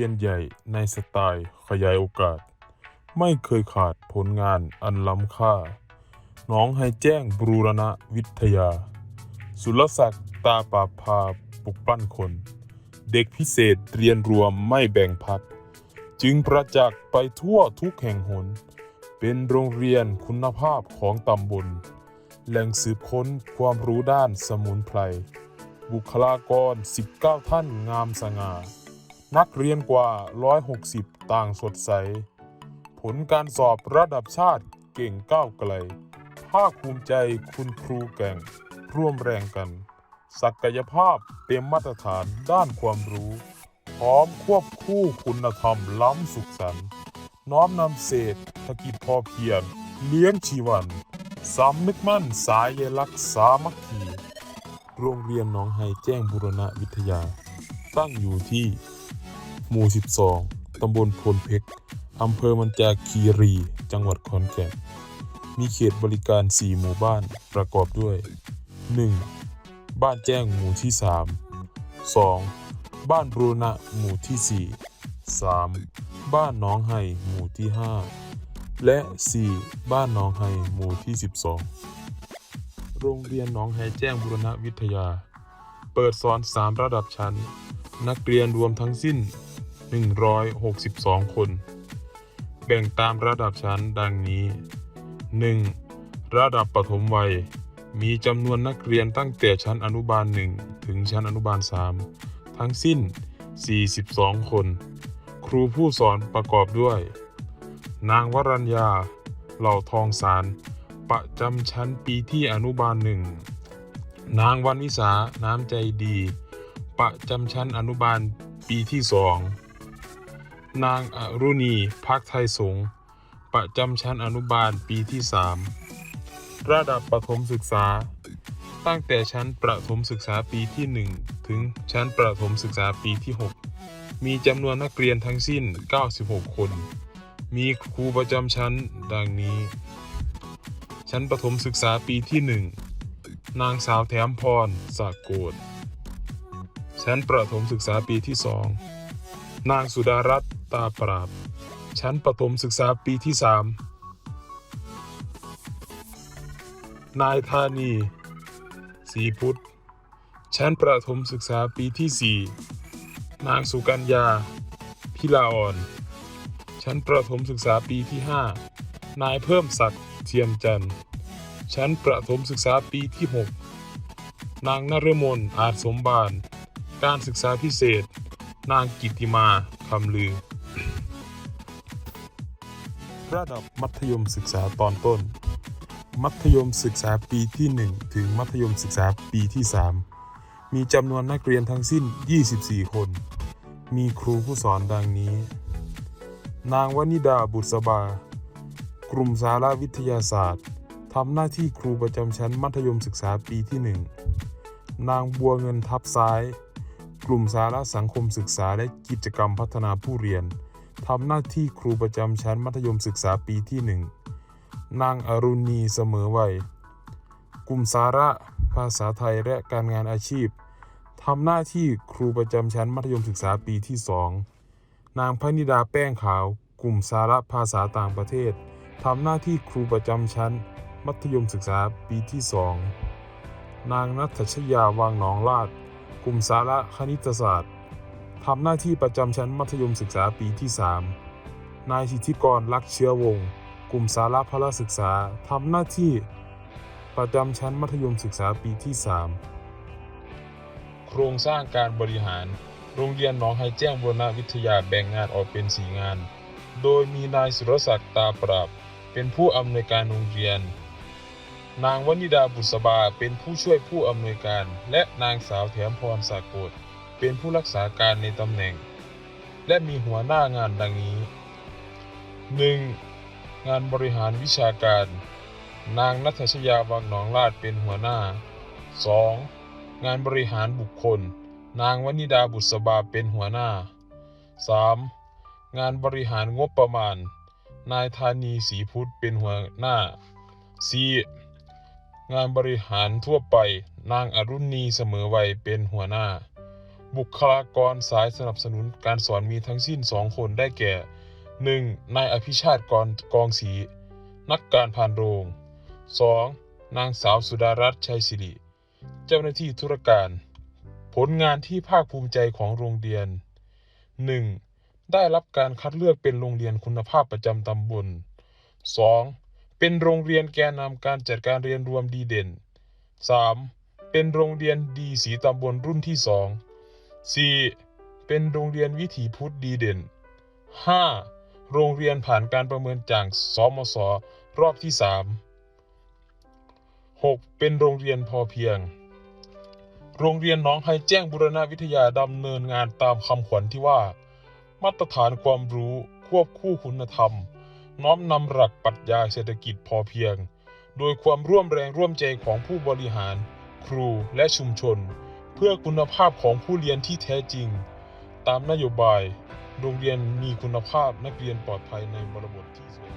รียนใหญ่ในสไตล์ขยายโอกาส ไม่เคยขาดผลงานอันล้ำค่า น้องให้แจ้งบรูรณะวิทยา สุรศักดิ์ตาปาพาปลุกปั้นคน เด็กพิเศษเรียนรวมไม่แบ่งพัก จึงประจักษ์ไปทั่วทุกแห่งหน เป็นโรงเรียนคุณภาพของตำบล แหล่งสืบค้นความรู้ด้านสมุนไพรบุคลากร 19 ท่านงามสง่า นักเรียนกว่า 160 ต่างสดใส ผลการสอบระดับชาติเก่งก้าวไกล ภาคภูมิใจคุณครูแก่ง ร่วมแรงกัน ศักยภาพเต็มมาตรฐานด้านความรู้ พร้อมควบคู่คุณธรรมล้ำสุขสันต์น้อมนำเศรษฐกิจพอเพียง เลี้ยงชีวันสำนึกมั่นสายลักษณ์สามัคคี โรงเรียนหน้องไฮแจ้งบุรณะวิทยา ตั้งอยู่ที่ หมู่ 12 ตำบลพลเพชรอำเภอมันจาคีรี จังหวัดขอนแก่น มีเขตบริการ 4 หมู่บ้านประกอบด้วย 1. บ้านแจ้งหมู่ที่ 3 2. บ้านรูณะหมู่ที่ 4 3. บ้านน้องไฮหมู่ที่ 5 และ 4. บ้านน้องไฮหมู่ที่ 12 โรงเรียนน้องไฮแจ้งบุรณวิทยา เปิดสอน 3 ระดับชั้น นักเรียนรวมทั้งสิ้น 162 คน แบ่งตามระดับชั้นดังนี้ 1. ระดับปฐมวัย มีจำนวนนักเรียนตั้งแต่ชั้นอนุบาล 1 ถึงชั้นอนุบาล 3 ทั้งสิ้น 42 คน ครูผู้สอนประกอบด้วย นางวรัญญา เหล่าทองสาร ประจำชั้นปีที่อนุบาลหนึ่งนางวันวิสา น้ำใจดี ประจำชั้นอนุบาลปีที่สอง นางอรุณีพักไทยสงฆ์ประจำชั้นอนุบาลปีที่สามระดับประถมศึกษา ตั้งแต่ชั้นประถมศึกษาปีที่ 1 ถึงชั้นประถมศึกษาปีที่ 6 มีจำนวนนักเรียนทั้งสิ้น 96 คน มีครูประจำชั้นดังนี้ ชั้นประถมศึกษาปีที่ 1 นางสาวแถมพรสากโกดชั้นประถมศึกษาปีที่ 2 นางสุดารัตน์ตาปราบ ชั้นประถมศึกษาปีที่3นายธานีสีพุทธ ชั้นประถมศึกษาปีที่4นางสุกัญญา พิลาอ่อน ชั้นประถมศึกษาปีที่5นายเพิ่มศักดิ์เทียมจันทร์ชั้นประถมศึกษาปีที่ 6 นางนฤมลอาจสมบาน การศึกษาพิเศษ นางกิติมาคำลือ ระดับมัธยมศึกษาตอนต้น มัธยมศึกษาปีที่ 1 ถึงมัธยมศึกษาปีที่ 3 มีจำนวนนักเรียนทั้งสิ้น 24 คน มีครูผู้สอนดังนี้ นางวนิดาบุษบา กลุ่มสารวิทยาศาสตร์ทำหน้าที่ครูประจำชั้นมัธยมศึกษาปีที่ 1 นางบัวเงินทับซ้าย ลุ่มสาระสังคมศึกษาและกิจกรรมพัฒนาผู้เรียนทำหน้าที่ครูประจำชั้นมัธยมศึกษาปีที่ 1 นางอรุณีเสมอวัย กลุ่มสาระภาษาไทยและการงานอาชีพทำหน้าที่ครูประจำชั้นมัธยมศึกษาปีที่ 2 นางพนิดาแป้งขาว กลุ่มสาระภาษาต่างประเทศทำหน้าที่ครูประจำชั้น มัธยมศึกษาปีที่ 2 นางนัทชยาวางหนองลาด กลุ่มสาระคณิตศาสตร์ทำหน้าที่ประจำชั้นมัธยมศึกษาปีที่ 3 นายสิทธิกรลักษเชื้อวง กลุ่มสาระพละศึกษาทำหน้าที่ประจำชั้นมัธยมศึกษาปีที่ 3 โครงสร้างการบริหาร โรงเรียนหนองไฮแจ้งบรณวิทยาแบ่งงานออกเป็น 4 งาน โดยมีนายสุรศักดิ์ตาปราบ เป็นผู้อำนวยการโรงเรียน นางวนิดาบุษบาเป็นผู้ช่วยผู้อำนวยการ และนางสาวแถมพรสากดเป็นผู้รักษาการในตำแหน่ง และมีหัวหน้างานดังนี้ 1. งานบริหารวิชาการ นางนัทชยาวังหนองลาดเป็นหัวหน้า 2. งานบริหารบุคคล นางวนิดาบุษบาเป็นหัวหน้า 3. งานบริหารงบประมาณ นายธานีศรีพุทธเป็นหัวหน้า 4. งานบริหารทั่วไป นางอรุณีเสมอวัยเป็นหัวหน้า บุคลากรสายสนับสนุนการสอนมีทั้งสิ้น2คนได้แก่ 1. นายอภิชาติกรกองศรีนักการพานโรง 2. นางสาวสุดารัตน์ชัยศิริ เจ้าหน้าที่ธุรการ ผลงานที่ภาคภูมิใจของโรงเรียน 1. ได้รับการคัดเลือกเป็นโรงเรียนคุณภาพประจำตำบล 2. เป็นโรงเรียนแกนนำการจัดการเรียนรวมดีเด่น 3. เป็นโรงเรียนดีสีตำบลรุ่นที่ 2 4. เป็นโรงเรียนวิถีพุทธดีเด่น 5. โรงเรียนผ่านการประเมินจากสมศรอบที่ 3 6. เป็นโรงเรียนพอเพียง โรงเรียนน้องไฮแจ้งบุรณวิทยาดำเนินงานตามคำขวัญที่ว่า มาตรฐานความรู้ควบคู่คุณธรรม น้อมนำหลักปรัชญาเศรษฐกิจพอเพียง โดยความร่วมแรงร่วมใจของผู้บริหาร ครูและชุมชน เพื่อคุณภาพของผู้เรียนที่แท้จริง ตามนโยบาย โรงเรียนมีคุณภาพนักเรียนปลอดภัยในบริบทที่สวย